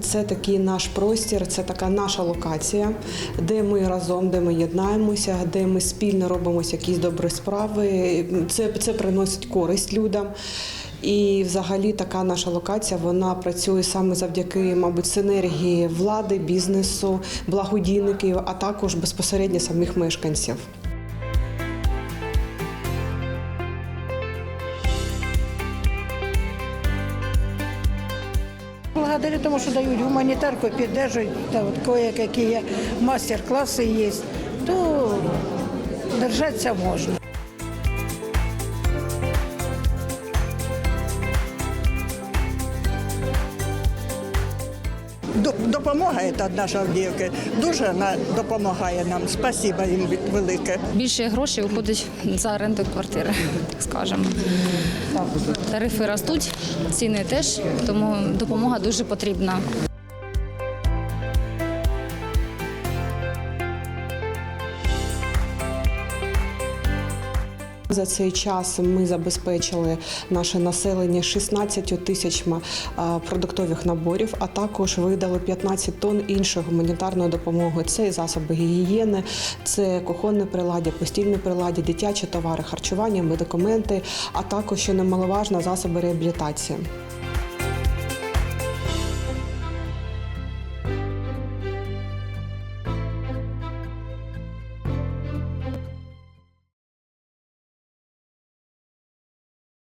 Це такий наш простір, це така наша локація, де ми разом, де ми єднаємося, де ми спільно робимо якісь добрі справи. Це, це приносить користь людям. І взагалі така наша локація вона працює саме завдяки, мабуть, синергії влади, бізнесу, благодійників, а також безпосередньо самих мешканців. Благодарю тому, що дають гуманітарку, підтримують, та от кое-які мастер-класи є, то держатися можна. Допомога від нашої Авдіївки. Дуже вона допомагає нам. Спасибо їм велике. Більше грошей уходить за оренду квартири, так скажемо. Тарифи ростуть, ціни теж, тому допомога дуже потрібна. За цей час ми забезпечили наше населення 16 тисячами продуктових наборів, а також видали 15 тонн іншої гуманітарної допомоги. Це і засоби гігієни, це кухонне приладдя, постільне приладдя, дитячі товари, харчування, медикаменти, а також що немаловажно засоби реабілітації.